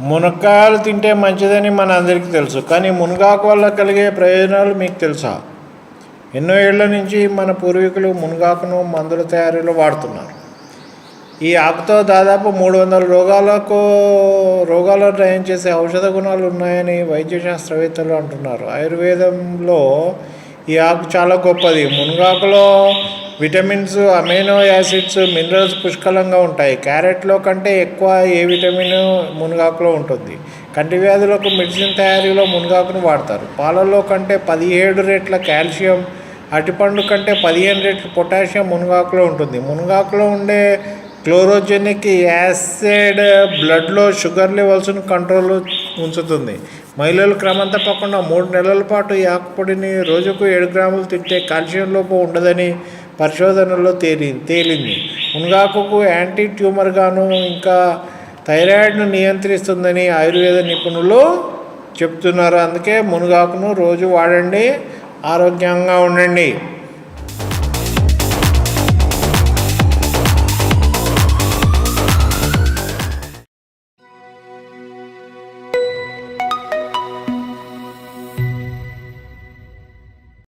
మునక్కాయలు తింటే మంచిదని మన అందరికీ తెలుసు కానీ మునగాకు వల్ల కలిగే ప్రయోజనాలు మీకు తెలుసా? ఎన్నో ఏళ్ళ నుంచి మన పూర్వీకులు మునగాకును మందుల తయారీలో వాడుతున్నారు. ఈ ఆకుతో దాదాపు మూడు వందల రోగాలకు రోగాలను నయం చేసే ఔషధ గుణాలు ఉన్నాయని వైద్య శాస్త్రవేత్తలు అంటున్నారు. ఆయుర్వేదంలో ఈ ఆకు చాలా గొప్పది. మునగాకులో విటమిన్స్ అమైనో యాసిడ్స్ మినరల్స్ పుష్కలంగా ఉంటాయి. క్యారెట్లో కంటే ఎక్కువ ఏ విటమిన్ మునగాకులో ఉంటుంది? కంటి వ్యాధులకు మెడిసిన్ తయారీలో మునగాకును వాడతారు. పాలల్లో కంటే పదిహేడు రెట్ల కాల్షియం అటిపండు కంటే పదిహేను రెట్లు పొటాషియం మునగాకులో ఉంటుంది. మునగాకులో ఉండే క్లోరోజెనిక్ యాసిడ్ బ్లడ్లో షుగర్ లెవెల్స్ను కంట్రోల్ ఉంచుతుంది. మహిళలు క్రమం తప్పకుండా మూడు నెలల పాటు ఈ రోజుకు ఏడు గ్రాములు తింటే కాల్షియం లోపం ఉండదని పరిశోధనలో తేలి తేలింది. మునగాకుకు యాంటీ ట్యూమర్గాను ఇంకా థైరాయిడ్ను నియంత్రిస్తుందని ఆయుర్వేద నిపుణులు చెప్తున్నారు. అందుకే మునగాకును రోజు వాడండి ఆరోగ్యంగా ఉండండి.